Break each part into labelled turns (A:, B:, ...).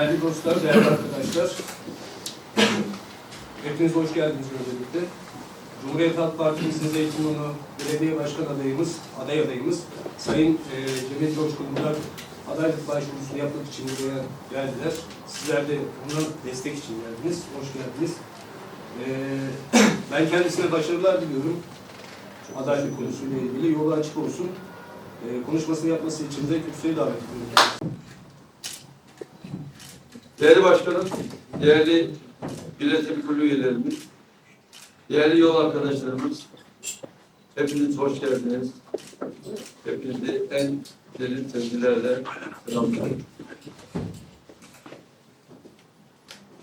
A: Değerli dostlar, değerli arkadaşlar. Hepiniz hoş geldiniz öncelikle. Cumhuriyet Halk Partimizin Zeytinburnu Belediye Başkan adayımız, aday adayımız Sayın e, Cemil Coşkun Murat adaylık başvurusunu yapmak için buraya geldiler. Sizler de buna destek için geldiniz. Hoş geldiniz. E, ben kendisine başarılar diliyorum. Adaylık konusuyla ilgili yolu açık olsun. E, konuşmasını yapması için de kürsüye davet ediyorum.
B: Değerli başkanım, değerli yönetim kurulu üyelerimiz, değerli yol arkadaşlarımız, hepiniz hoş geldiniz. Hepinizi en derin sevgilerle selamlıyorum.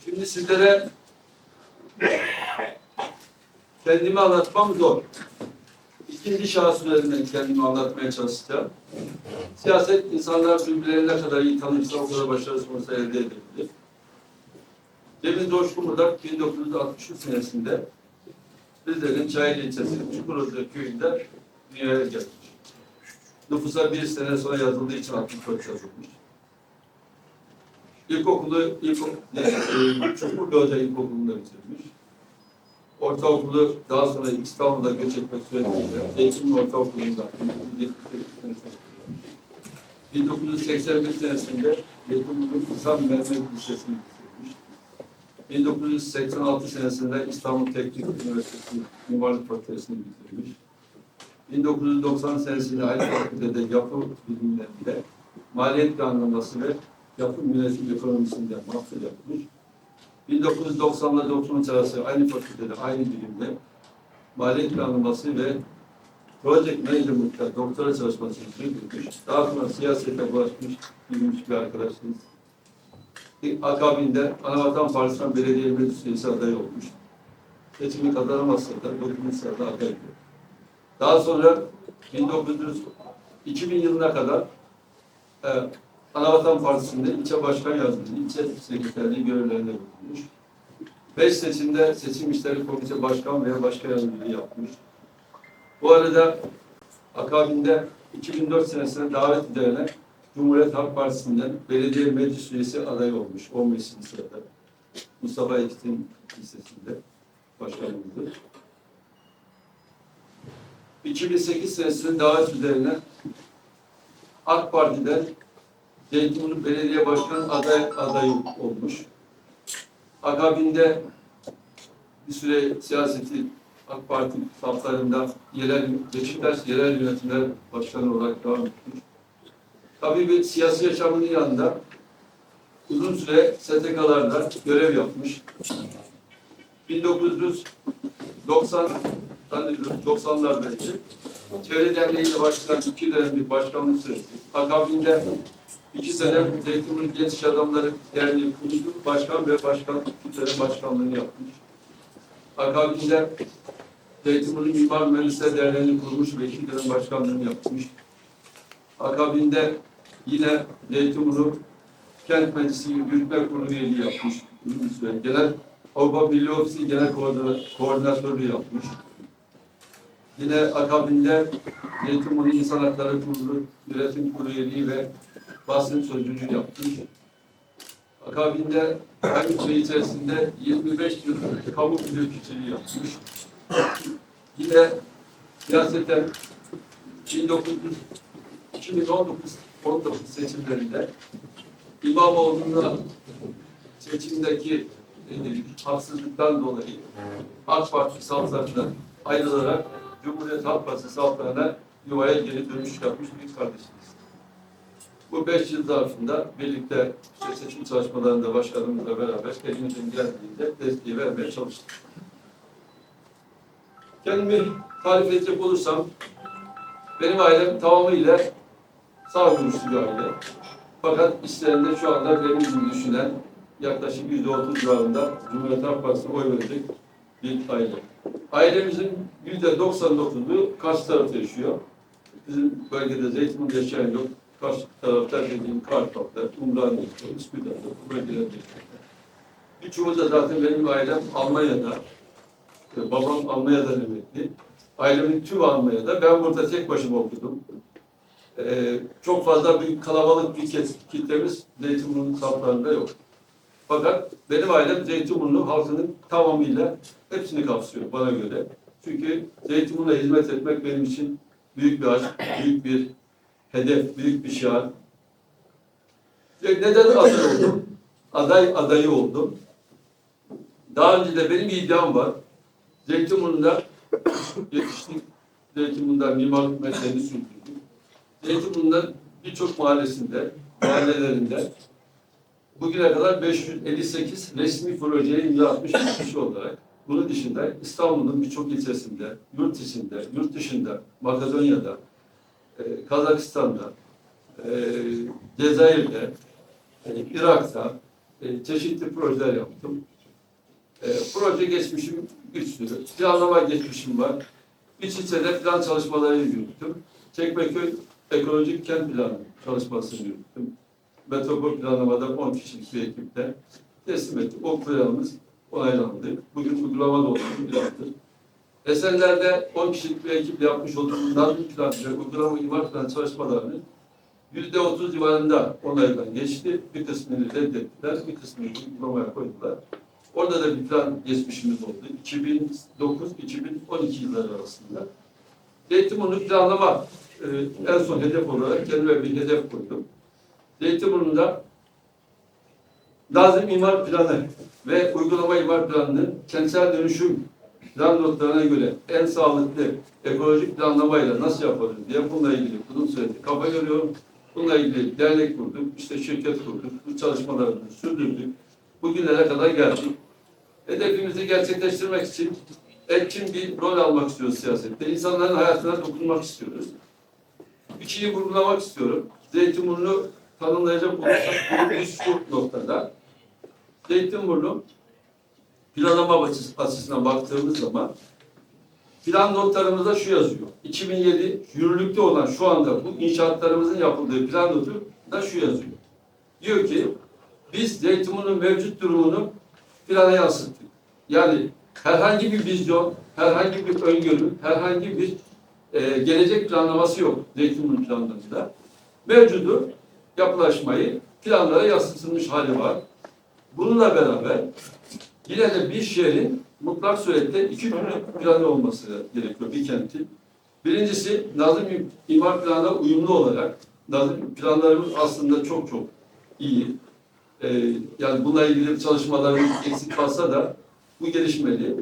B: Şimdi sizlere kendimi anlatmam zor. İkinci şahıs üzerinden kendimi anlatmaya çalışacağım. Siyaset insanlar birbirlerini ne kadar iyi tanırsa o kadar başarılı sonuçlar elde edebilir. Cemil Coşkun Murat 1963 senesinde Rize'nin Çayeli ilçesi Çukurözü köyünde dünyaya gelmiş. Nüfusa bir sene sonra yazıldığı için 64 yazılmış. İlkokulu ilkok, e, Çukurluca İlkokulu'nda bitirmiş. Ortaokulu daha sonra İstanbul'da göç etmek suretiyle Eğitim Ortaokulu'nda 1981 senesinde Yetimlilik İnsan Mehmet Lisesi'ni bitirmiş. 1986 senesinde İstanbul Teknik Üniversitesi Mimarlık Fakültesini bitirmiş. 1990 senesinde aynı fakültede yapı bilimlerinde maliyet planlaması ve yapı yönetim ekonomisinde master yapmış. 1990'la 93 arası aynı fakültede, aynı bilimde maliyet planlaması ve Project Management'ta doktora çalışması sürdürmüş. Daha sonra siyasete bulaşmış, bilmiş bir arkadaşımız. Akabinde Anavatan Partisi'nden belediye meclis üyesi olmuş. Seçimi kazanamazsa da 9. sırada aday. Daha sonra 1900, 2000 yılına kadar e, Anavatan Partisi'nde ilçe başkan yardımcılığı, ilçe sekreterliği görevlerinde bulunmuş. Beş seçimde seçim işleri komite başkan veya başkan yardımcılığı yapmış. Bu arada akabinde 2004 senesinde davet edilerek Cumhuriyet Halk Partisi'nden belediye meclis üyesi aday olmuş 15. sırada. Mustafa Ektin Lisesi'nde başkanımızdı. 2008 senesinde davet üzerine AK Parti'den Zeytinburnu Belediye Başkanı aday adayı olmuş. Akabinde bir süre siyaseti AK Parti saflarında yerel, Beşiktaş yerel yönetimler başkanı olarak devam etmiş. Tabii bir siyasi yaşamının yanında uzun süre STK'larda görev yapmış. 1990 90'lar belki Çevre Derneği'yle başlayan iki dönem bir başkanlık süresi. Akabinde iki sene Zeytinburnu Genç Adamları Derneği kuruldu. Başkan ve başkan, dönem başkanlığını yapmış. Akabinde Zeytinburnu Mimar Mühendisler Derneği'ni kurmuş ve iki dönem başkanlığını yapmış. Akabinde yine Zeytinburnu Kent Meclisi Yürütme Kurulu üyeliği yapmış. Genel Avrupa Birliği Ofisi Genel Koordinatörü yapmış. Yine akabinde Zeytinburnu İnsan Hakları Kurulu Yönetim Kurulu üyeliği ve basın sözcülüğü yapmış. Akabinde aynı süre içerisinde 25 yıl kamu müdürlüğü yapmış. Yine siyaseten 1900 2019 19 seçimlerinde İmamoğlu'na seçimdeki e, haksızlıktan dolayı AK Parti saflarından ayrılarak Cumhuriyet Halk Partisi saflarına yuvaya geri dönüş yapmış bir kardeşimiz. Bu beş yıl zarfında birlikte işte seçim çalışmalarında başkanımızla beraber elimizden geldiğinde desteği vermeye çalıştık. Kendimi tarif edecek olursam benim ailem tamamıyla sağ bir aile. Fakat işlerinde şu anda benim gibi düşünen yaklaşık yüzde otuz civarında Cumhuriyet Halk Partisi'ne oy verecek bir aile. Ailemizin yüzde doksan dokuzu karşı tarafta yaşıyor. Bizim bölgede Zeytinburnu yaşayan yok. Karşı tarafta dediğim Kartal'da, Umraniye'de, Üsküdar'da, bu bölgelerde. Birçoğu da zaten benim ailem Almanya'da. Ee, Babam Almanya'dan emekli. Ailemin tüm Almanya'da. Ben burada tek başıma okudum. Ee, çok fazla bir kalabalık bir kitlemiz Zeytinburnu saflarında yok. Fakat benim ailem Zeytinburnu halkının tamamıyla hepsini kapsıyor bana göre. Çünkü Zeytinburnu'na hizmet etmek benim için büyük bir aşk, büyük bir hedef, büyük bir şiar. Ve neden aday oldum? Aday adayı oldum. Daha önce de benim bir iddiam var. Zeytinburnu'nda yetiştik. Zeytinburnu'da mimarlık mesleğini sürdürdüm. Zeytinburnu'nda birçok mahallesinde, mahallelerinde bugüne kadar 558 resmi projeye imza atmış kişi olarak bunun dışında İstanbul'un birçok ilçesinde, yurt içinde, yurt dışında, Makedonya'da, e, Kazakistan'da, e, Cezayir'de, e, Irak'ta e, çeşitli projeler yaptım. Proje geçmişim güçlü, planlama geçmişim var. İç içe plan çalışmaları yürüttüm. Çekmeköy ekolojik kent planı çalışmasını yürüttüm. Metropol planlamada 10 kişilik bir ekiple teslim ettik. O planımız onaylandı. Bugün uygulamada olan bir plandır. Esenler'de 10 kişilik bir ekiple yapmış olduğumuz nazım plan ve uygulama imar plan çalışmalarını yüzde otuz civarında onaydan geçti. Bir kısmını reddettiler, bir kısmını uygulamaya koydular. Orada da bir plan geçmişimiz oldu. 2009-2012 yılları arasında. Zeytinburnu planlama e, en son hedef olarak kendime bir hedef koydum. Zeytinburnu'nda lazım imar planı ve uygulama imar planının kentsel dönüşüm plan notlarına göre en sağlıklı ekolojik planlamayla nasıl yaparız diye bununla ilgili uzun süredir kafa görüyorum. Bununla ilgili dernek kurduk, işte şirket kurduk, bu çalışmalarımızı sürdürdük. Bugünlere kadar geldik. Hedefimizi gerçekleştirmek için etkin bir rol almak istiyoruz siyasette. İnsanların hayatına dokunmak istiyoruz. Şeyi vurgulamak istiyorum. Zeytinburnu tanımlayacak olursak şu noktada. Zeytinburnu planlama açısı- açısından baktığımız zaman plan notlarımızda şu yazıyor. 2007 yürürlükte olan şu anda bu inşaatlarımızın yapıldığı plan notu da şu yazıyor. Diyor ki biz Zeytinburnu'nun mevcut durumunu plana yansıttık. Yani herhangi bir vizyon, herhangi bir öngörü, herhangi bir e, gelecek planlaması yok Zeytinburnu planlarında. Mevcudu yapılaşmayı planlara yansıtılmış hali var. Bununla beraber yine de bir şehrin mutlak surette iki türlü planı olması gerekiyor bir kentin. Birincisi nazım imar planına uyumlu olarak nazım planlarımız aslında çok çok iyi. Ee, yani bununla ilgili çalışmalarımız eksik kalsa da bu gelişmeli.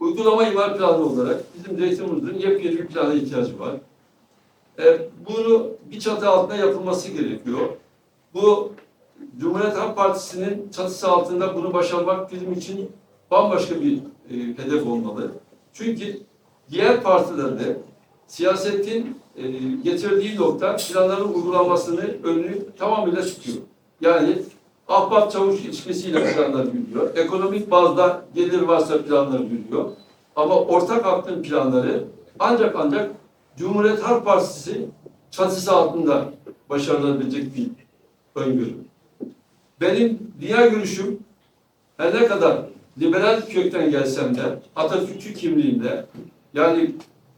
B: Uygulama imar planı olarak bizim Zeytinburnu'nun yepyeni bir plana ihtiyacı var. Ee, bunu bir çatı altında yapılması gerekiyor. Bu Cumhuriyet Halk Partisi'nin çatısı altında bunu başarmak bizim için bambaşka bir e, hedef olmalı. Çünkü diğer partilerde siyasetin e, getirdiği nokta planların uygulanmasını önünü tamamıyla tutuyor. Yani ahbap çavuş ilişkisiyle planlar yürüyor. Ekonomik bazda gelir varsa planlar yürüyor. Ama ortak hakkın planları ancak ancak Cumhuriyet Halk Partisi çatısı altında başarılabilecek bir öngörü. Benim dünya görüşüm her ne kadar liberal kökten gelsem de Atatürkçü kimliğimde yani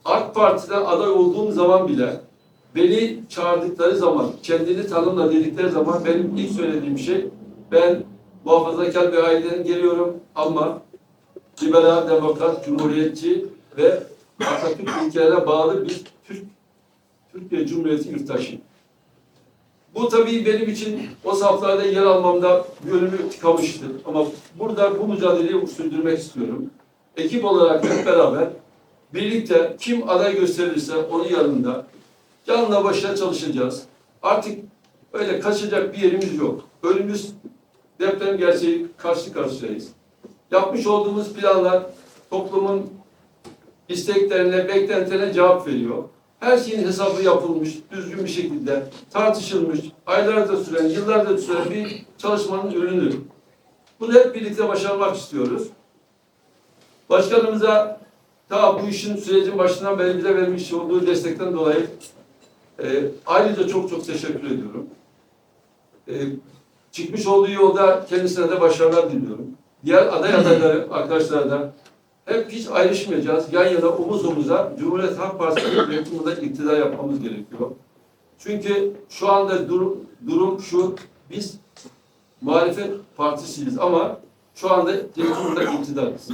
B: AK Parti'den aday olduğum zaman bile beni çağırdıkları zaman, kendini tanımla dedikleri zaman benim ilk söylediğim şey ben muhafazakar bir aileden geliyorum ama liberal, demokrat, cumhuriyetçi ve Atatürk ilkelerine bağlı bir Türk Türkiye Cumhuriyeti yurttaşıyım. Bu tabii benim için o saflarda yer almamda gönlümü tıkamıştır. Ama burada bu mücadeleyi sürdürmek istiyorum. Ekip olarak hep beraber birlikte kim aday gösterirse onun yanında canla başla çalışacağız. Artık öyle kaçacak bir yerimiz yok. Önümüz deprem gerçeği karşı karşıyayız. Yapmış olduğumuz planlar toplumun isteklerine, beklentilerine cevap veriyor. Her şeyin hesabı yapılmış, düzgün bir şekilde tartışılmış, aylarda süren, yıllarda süren bir çalışmanın ürünü. Bunu hep birlikte başarmak istiyoruz. Başkanımıza ta bu işin sürecin başından beri bize vermiş olduğu destekten dolayı e, ayrıca çok çok teşekkür ediyorum. E, çıkmış olduğu yolda kendisine de başarılar diliyorum. Diğer aday adayları arkadaşlara da hep hiç ayrışmayacağız. Yan yana omuz omuza Cumhuriyet Halk Partisi'nin yönetiminde iktidar yapmamız gerekiyor. Çünkü şu anda durum, durum şu, biz muhalefet partisiyiz ama şu anda Cumhuriyet'te iktidarız.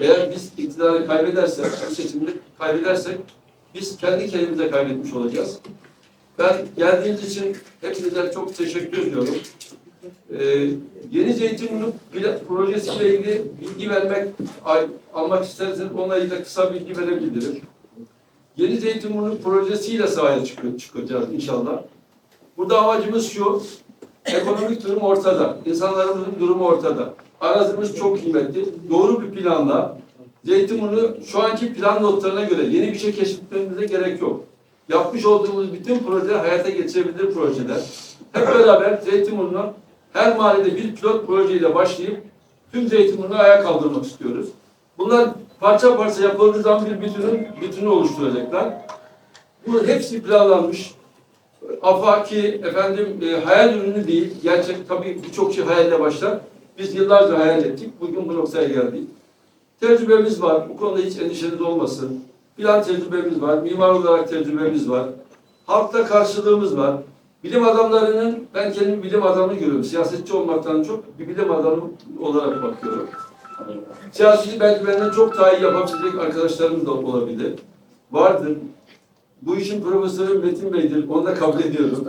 B: Eğer biz iktidarı kaybedersek, bu seçimde kaybedersek biz kendi kendimize kaybetmiş olacağız. Ben geldiğiniz için hepinize çok teşekkür ediyorum. Ee, Yeni Zeytinburnu projesiyle ilgili bilgi vermek, al- almak isterseniz onunla ilgili kısa bilgi verebilirim. Yeni Zeytinburnu projesiyle sahaya çık- çıkacağız inşallah. Burada amacımız şu, ekonomik durum ortada, insanlarımızın durumu ortada. Arazimiz çok kıymetli, doğru bir planla Zeytinburnu şu anki plan notlarına göre yeni bir şey keşfetmemize gerek yok. Yapmış olduğumuz bütün projeler hayata geçirebilir projeler. Hep beraber Zeytinburnu her mahallede bir pilot projeyle başlayıp tüm Zeytinburnu'nu ayağa kaldırmak istiyoruz. Bunlar parça parça yapıldığı zaman bir bütünün bütünü oluşturacaklar. Bu hepsi planlanmış. Afaki efendim e, hayal ürünü değil. Gerçek tabii birçok şey hayalle başlar. Biz yıllarca hayal ettik. Bugün bu noktaya geldik. Tecrübemiz var. Bu konuda hiç endişeniz olmasın. Plan tecrübemiz var. Mimar olarak tecrübemiz var. Halkta karşılığımız var. Bilim adamlarının, ben kendimi bilim adamı görüyorum. Siyasetçi olmaktan çok bir bilim adamı olarak bakıyorum. Siyaseti belki benden çok daha iyi yapabilecek arkadaşlarımız da olabilir. Vardır. Bu işin profesörü Metin Bey'dir. Onu da kabul ediyorum.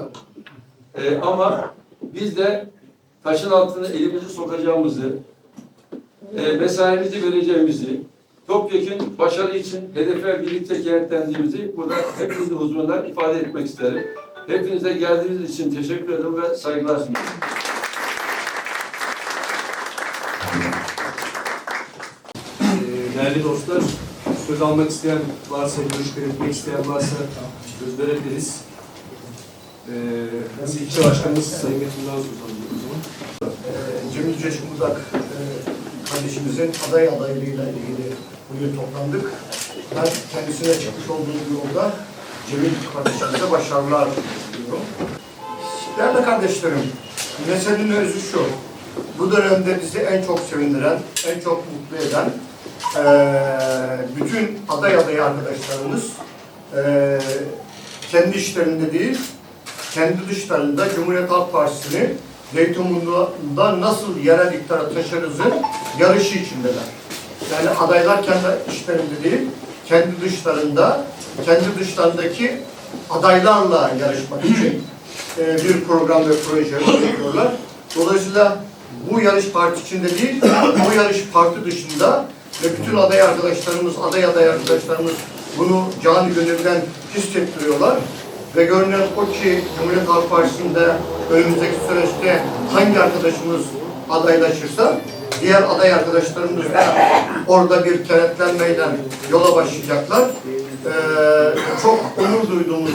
B: Ee, ama biz de taşın altına elimizi sokacağımızı, e, mesaimizi vereceğimizi, topyekun başarı için hedefe birlikte kenetlendiğimizi burada hepinizin huzurunda ifade etmek isterim. Hepinize geldiğiniz için teşekkür ederim ve saygılar sunuyorum.
A: Ee, Değerli dostlar, söz almak isteyen varsa, görüş belirtmek isteyen varsa söz verebiliriz. Ee, ilçe başkanımız Sayın o zaman.
C: Ee, Cemil Ceşkin Budak e, kardeşimizin aday adaylığıyla ilgili bugün toplandık. Ben kendisine çıkmış olduğu yolda Cemil kardeşimize başarılar diliyorum. Değerli kardeşlerim, meselenin özü şu. Bu dönemde bizi en çok sevindiren, en çok mutlu eden eee, bütün aday adayı arkadaşlarımız eee, kendi işlerinde değil, kendi dışlarında Cumhuriyet Halk Partisi'ni Zeytinburnu'nda nasıl yerel iktidara taşırızın yarışı içindeler. Yani adaylar kendi işlerinde değil, kendi dışlarında, kendi dışlarındaki adaylarla yarışmak için e, bir program ve proje yapıyorlar. Dolayısıyla bu yarış parti içinde değil, bu yarış parti dışında ve bütün aday arkadaşlarımız, aday aday arkadaşlarımız bunu canı gönülden hissettiriyorlar. Ve görünen o ki Cumhuriyet Halk Partisi'nde önümüzdeki süreçte hangi arkadaşımız adaylaşırsa diğer aday arkadaşlarımız da orada bir kenetlenmeyle yola başlayacaklar. Ee, çok onur duyduğumuz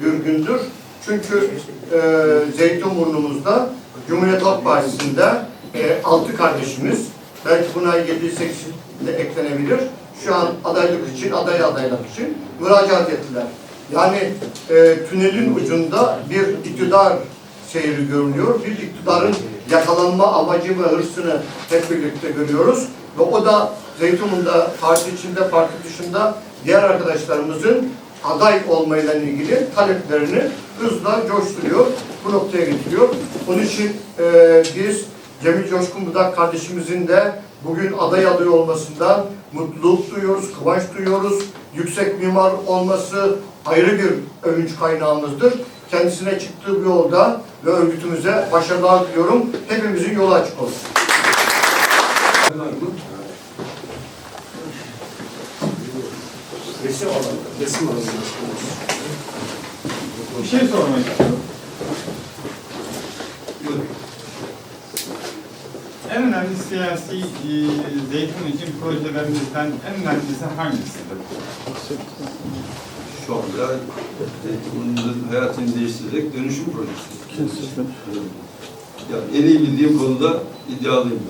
C: bir gündür. Çünkü e, Zeytinburnumuzda Cumhuriyet Halk Partisi'nde e, altı kardeşimiz belki buna 7-8 de eklenebilir. Şu an adaylık için, aday adaylık için müracaat ettiler. Yani e, tünelin ucunda bir iktidar seyri görülüyor. Bir iktidarın yakalanma amacı ve hırsını hep birlikte görüyoruz. Ve o da Zeytinburnu'nda parti içinde, parti dışında diğer arkadaşlarımızın aday olmayla ilgili taleplerini hızla coşturuyor, bu noktaya getiriyor. Onun için e, biz Cemil Coşkun Budak kardeşimizin de bugün aday adayı olmasından mutluluk duyuyoruz, kıvanç duyuyoruz. Yüksek mimar olması ayrı bir övünç kaynağımızdır. Kendisine çıktığı bu yolda ve örgütümüze başarılar diliyorum. Hepimizin yolu açık olsun.
A: Resim alalım. Resim alalım.
D: Bir şey sormak istiyorum. En önemli siyasi e, zeytin için projelerimizden en önemlisi hangisidir?
B: Şu anda Zeytinburnu'nun hayatını değiştirecek dönüşüm projesi. Yani en iyi bildiğim konuda iddialıyım.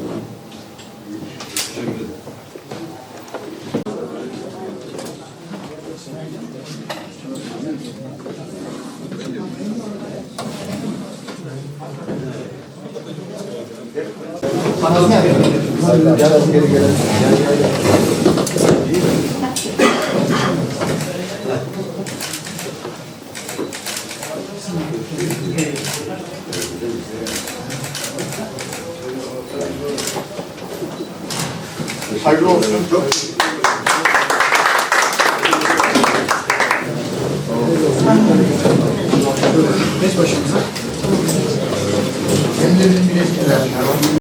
C: Hayırlı olsun. Geç başımıza. Kendilerinin bileşkeler.